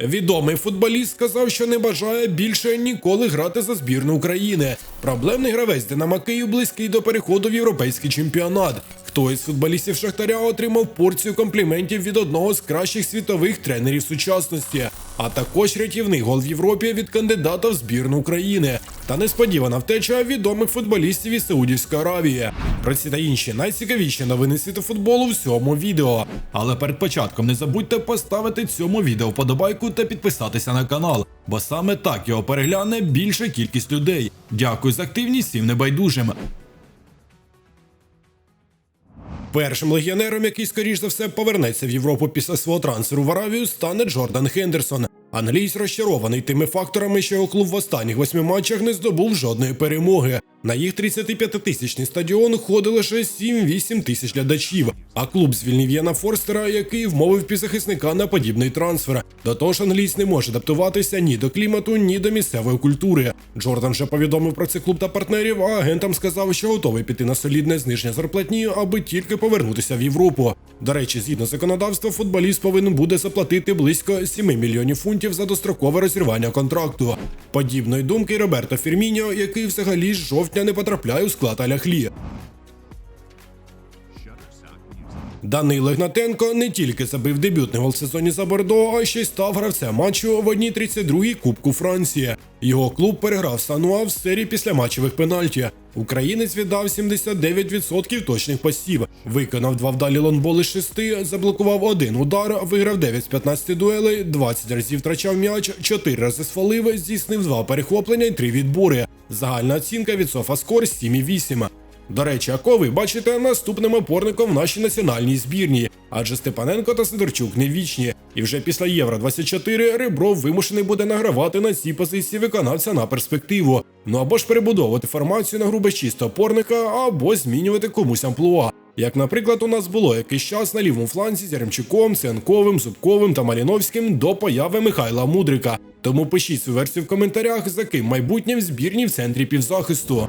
Відомий футболіст сказав, що не бажає більше ніколи грати за збірну України. Проблемний гравець Динамо Київ близький до переходу в європейський чемпіонат. Хто із футболістів Шахтаря отримав порцію компліментів від одного з кращих світових тренерів сучасності, а також рятівний гол в Європі від кандидата в збірну України та несподівана втеча відомих футболістів із Саудівської Аравії. Про ці та інші найцікавіші новини світу футболу в цьому відео. Але перед початком не забудьте поставити цьому відео вподобайку та підписатися на канал, бо саме так його перегляне більша кількість людей. Дякую за активність всім небайдужим. Першим легіонером, який скоріш за все повернеться в Європу після свого трансферу в Аравію, стане Джордан Хендерсон. Англійсь розчарований тими факторами, що його клуб в останніх восьми матчах не здобув жодної перемоги. На їх 35-тисячний стадіон ходили лише 7-8 тисяч глядачів. А клуб звільнив Яна Форстера, який вмовив півзахисника на подібний трансфер. До того ж, англійсь не може адаптуватися ні до клімату, ні до місцевої культури. Джордан вже повідомив про це клуб та партнерів, а агентам сказав, що готовий піти на солідне зниження зарплатні, аби тільки повернутися в Європу. До речі, згідно законодавства, футболіст повинен буде заплатити близько 7 мільйонів фунтів за дострокове розірвання контракту. Подібної думки Роберто Фірміньо, який взагалі з жовтня не потрапляє у склад Аляхлі. Данило Ігнатенко не тільки забив дебютний гол в сезоні за Бордо, а ще й став гравцем матчу в 1-32 Кубку Франції. Його клуб переграв Сануа в серії післяматчевих пенальті. Українець віддав 79% точних пасів, виконав два вдалі лонболи шести, заблокував один удар, виграв 9 з 15 дуелей, 20 разів втрачав м'яч, 4 рази сфалив, здійснив два перехоплення і 3 відбори. Загальна оцінка від Софаскор 7,8. До речі, а ви бачите наступним опорником в нашій національній збірні, адже Степаненко та Сидорчук не вічні. І вже після Євро 24 Ребров вимушений буде награвати на цій позиції виконавця на перспективу. Ну або ж перебудовувати формацію на грубе чисто опорника, або змінювати комусь амплуа. Як, наприклад, у нас було якийсь час на лівому фланзі з Яремчуком, Сенковим, Зубковим та Маліновським до появи Михайла Мудрика. Тому пишіть свою версію в коментарях, за ким майбутнє в збірні в центрі півзахисту.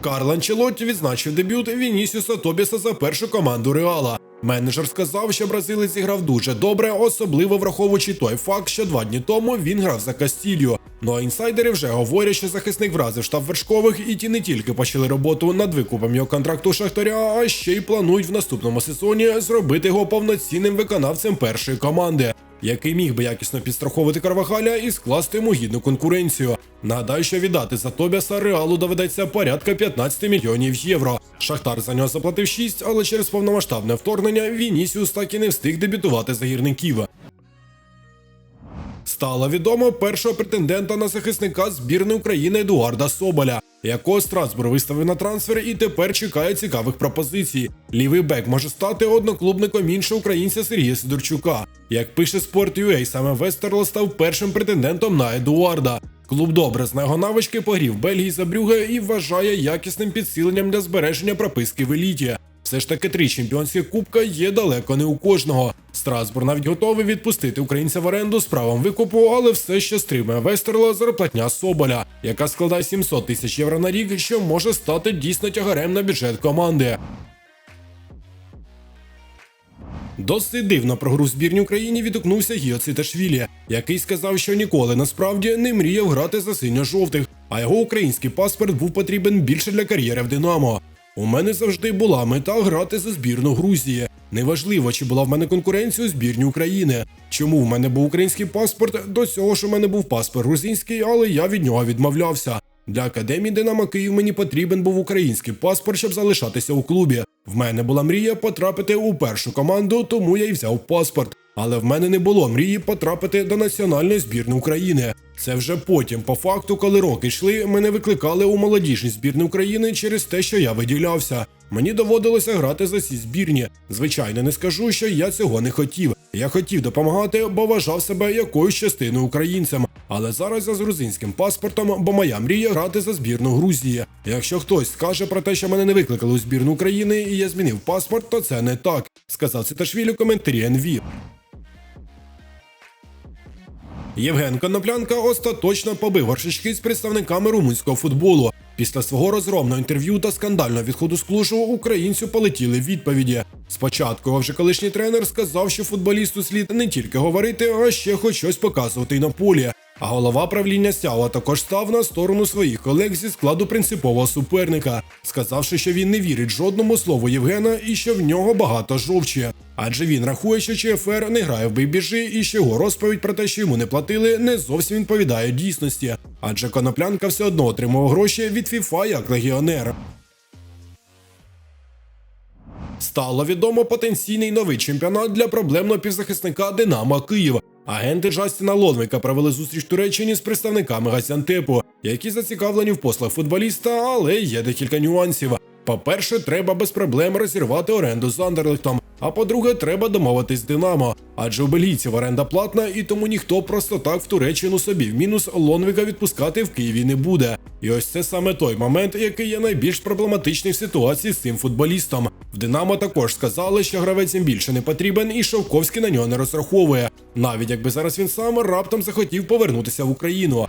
Карл Анчелотті відзначив дебют Вінісіуса Тобіса за першу команду Реала. Менеджер сказав, що бразилець зіграв дуже добре, особливо враховуючи той факт, що два дні тому він грав за Кастілью. Ну а інсайдери вже говорять, що захисник вразив штаб вершкових, і ті не тільки почали роботу над викупом його контракту Шахтаря, а ще й планують в наступному сезоні зробити його повноцінним виконавцем першої команди який міг би якісно підстраховувати Карвахаля і скласти йому гідну конкуренцію. Нагадаю, що віддати за Тобіаса реалу доведеться порядка 15 мільйонів євро. Шахтар за нього заплатив 6, але через повномасштабне вторгнення Вінісіус так і не встиг дебютувати за гірників. Стало відомо першого претендента на захисника збірної України Едуарда Соболя, якого Страсбур виставив на трансфер і тепер чекає цікавих пропозицій. Лівий бек може стати одноклубником іншого українця Сергія Сидорчука. Як пише Sport.ua, саме Вестерло став першим претендентом на Едуарда. Клуб добре знає його навички погрів Бельгії за Брюге і вважає якісним підсиленням для збереження прописки в еліті. Все ж таки три чемпіонські кубка є далеко не у кожного. Страсбур навіть готовий відпустити українця в оренду з правом викупу, але все ще стримує Вестерла зарплатня Соболя, яка складає 700 тисяч євро на рік, що може стати дійсно тягарем на бюджет команди. Досить дивно про гру в збірній Україні відгукнувся Гіо Циташвілі, який сказав, що ніколи насправді не мріяв грати за синьо-жовтих, а його український паспорт був потрібен більше для кар'єри в Динамо. У мене завжди була мета грати за збірну Грузії. Неважливо, чи була в мене конкуренція у збірні України. Чому в мене був український паспорт? До цього ж у мене був паспорт грузинський, але я від нього відмовлявся. Для академії Динамо Київ мені потрібен був український паспорт, щоб залишатися у клубі. В мене була мрія потрапити у першу команду, тому я й взяв паспорт. Але в мене не було мрії потрапити до національної збірної України. Це вже потім, по факту, коли роки йшли, мене викликали у молодіжні збірні України через те, що я виділявся. Мені доводилося грати за ці збірні. Звичайно, не скажу, що я цього не хотів. Я хотів допомагати, бо вважав себе якоюсь частиною українцем. Але зараз я з грузинським паспортом, бо моя мрія грати за збірну Грузії. Якщо хтось скаже про те, що мене не викликали у збірну України і я змінив паспорт, то це не так, сказав Циташвілі у коментарі НВ. Євген Коноплянка остаточно побив горшечки з представниками румунського футболу. Після свого розгромного інтерв'ю та скандального відходу з клужу українцю полетіли відповіді. Спочатку вже колишній тренер сказав, що футболісту слід не тільки говорити, а ще хоч щось показувати й на полі. А голова правління Сява також став на сторону своїх колег зі складу принципового суперника, сказавши, що він не вірить жодному слову Євгена і що в нього багато жовчі. Адже він рахує, що ЧФР не грає в бейбіжи і що його розповідь про те, що йому не платили, не зовсім відповідає дійсності. Адже коноплянка все одно отримував гроші від ФІФА як легіонер. Стало відомо потенційний новий чемпіонат для проблемного півзахисника Динамо Київ. Агенти Джастіна Лонвика провели зустріч в Туреччині з представниками Газіантепу, які зацікавлені в послах футболіста, але є декілька нюансів. По-перше, треба без проблем розірвати оренду з Андерлехтом. А по-друге, треба домовитись з Динамо. Адже у бельгійців оренда платна, і тому ніхто просто так в Туреччину собі в мінус Лонвіка відпускати в Києві не буде. І ось це саме той момент, який є найбільш проблематичний в ситуації з цим футболістом. В Динамо також сказали, що гравець їм більше не потрібен, і Шовковський на нього не розраховує. Навіть якби зараз він сам раптом захотів повернутися в Україну.